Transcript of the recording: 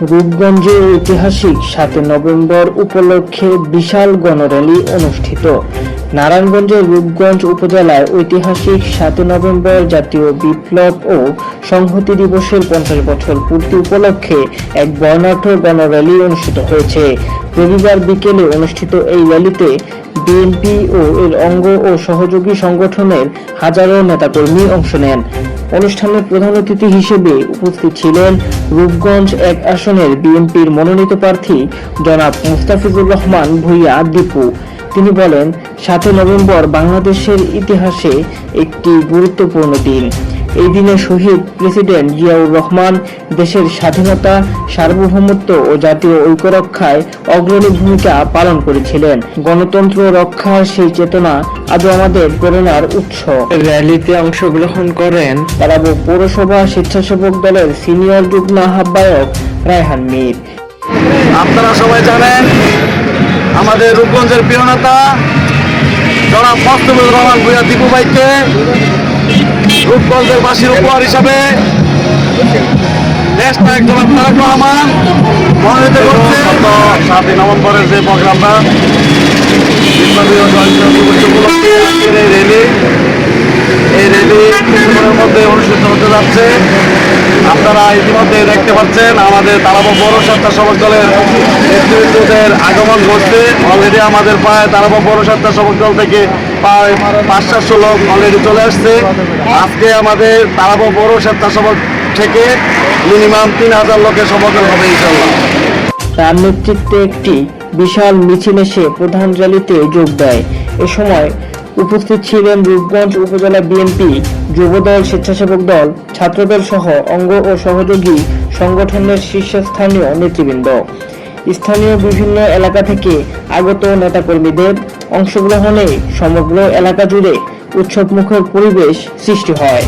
রূপগঞ্জে ঐতিহাসিক সাতই নভেম্বর উপলক্ষে বিশাল গণর্যালি অনুষ্ঠিত। নারায়ণগঞ্জের রূপগঞ্জ উপজেলায় ঐতিহাসিক সাতই নভেম্বর জাতীয় বিপ্লব ও সংহতি দিবসের পঞ্চাশ বছর পূর্তি উপলক্ষে এক বর্ণাঢ্য গণর্যালি অনুষ্ঠিত হয়েছে। রবিবার বিকেলে অনুষ্ঠিত এই র্যালিতে বিএনপি ও এর অঙ্গ ও সহযোগী সংগঠনের হাজারো নেতাকর্মী অংশ নেন। অনুষ্ঠানে প্রধান অতিথি হিসেবে উপস্থিত ছিলেন রূপগঞ্জ এক আসনের বিএনপির মনোনীত প্রার্থী জনাব মুস্তাফিজুর রহমান ভূঁইয়া দীপু। তিনি বলেন, সাতই নভেম্বর বাংলাদেশের ইতিহাসে একটি গুরুত্বপূর্ণ দিন। এই দিনে শহীদ প্রেসিডেন্ট জিয়াউর রহমান দেশের স্বাধীনতা সার্বভৌমত্ব ও জাতীয় ঐক্য রক্ষায় অগ্রণী ভূমিকা পালন করেছিলেন। গণতন্ত্র রক্ষার সেই চেতনা আজও আমাদের প্রেরণার উৎস। র্যালিতে অংশগ্রহণ করেন তারাবো পৌরসভা স্বেচ্ছাসেবক দলের সিনিয়র যুগ্ম আহ্বায়ক রায়হান মীর। আপনারা সবাই জানেন আমাদের রূপগঞ্জের প্রিয় নেতা জনাব মস্তফিজুর রহমান ভূয়া দীপু ভাইকে রূপগঞ্জের বাসীর উপহার হিসাবে দেশ নায়ক জনাব তারেক রহমান। মনোনীত করছে। সাতই নভেম্বরের যে প্রোগ্রামটা বিপ্লবী ও স্বাধীনতা দিবস উপলক্ষে আজকের এই র্যালি এই র্যালি কিছুক্ষণের মধ্যে অনুষ্ঠিত হতে যাচ্ছে। আপনারা ইতিমধ্যে দেখতে পাচ্ছেন, আমাদের তারাবো বড় স্বেচ্ছাসেবক দলের নেতৃত্বদের আগমন ঘটছে। অলরেডি আমাদের প্রায় তারাবো বড় স্বেচ্ছাসেবক দল থেকে প্রায় পাঁচ সাতশো লোক অলরেডি চলে আসছে। আজকে আমাদের তারাবো বড় স্বেচ্ছাসেবক থেকে মিনিমাম তিন হাজার লোকের সমর্থন হবে তার নেতৃত্বে একটি বিশাল মিছিল এসে প্রধান র্যালিতে যোগ দেয়। এ সময় উপস্থিত ছিলেন রূপগঞ্জ উপজেলা বিএনপি, যুবদল, স্বেচ্ছাসেবক দল, ছাত্রদল সহ অঙ্গ ও সহযোগী সংগঠনের শীর্ষস্থানীয় নেতৃবৃন্দ। স্থানীয় বিভিন্ন এলাকা থেকে আগত নেতাকর্মীদের অংশগ্রহণে সমগ্র এলাকা জুড়ে উৎসবমুখর পরিবেশ সৃষ্টি হয়।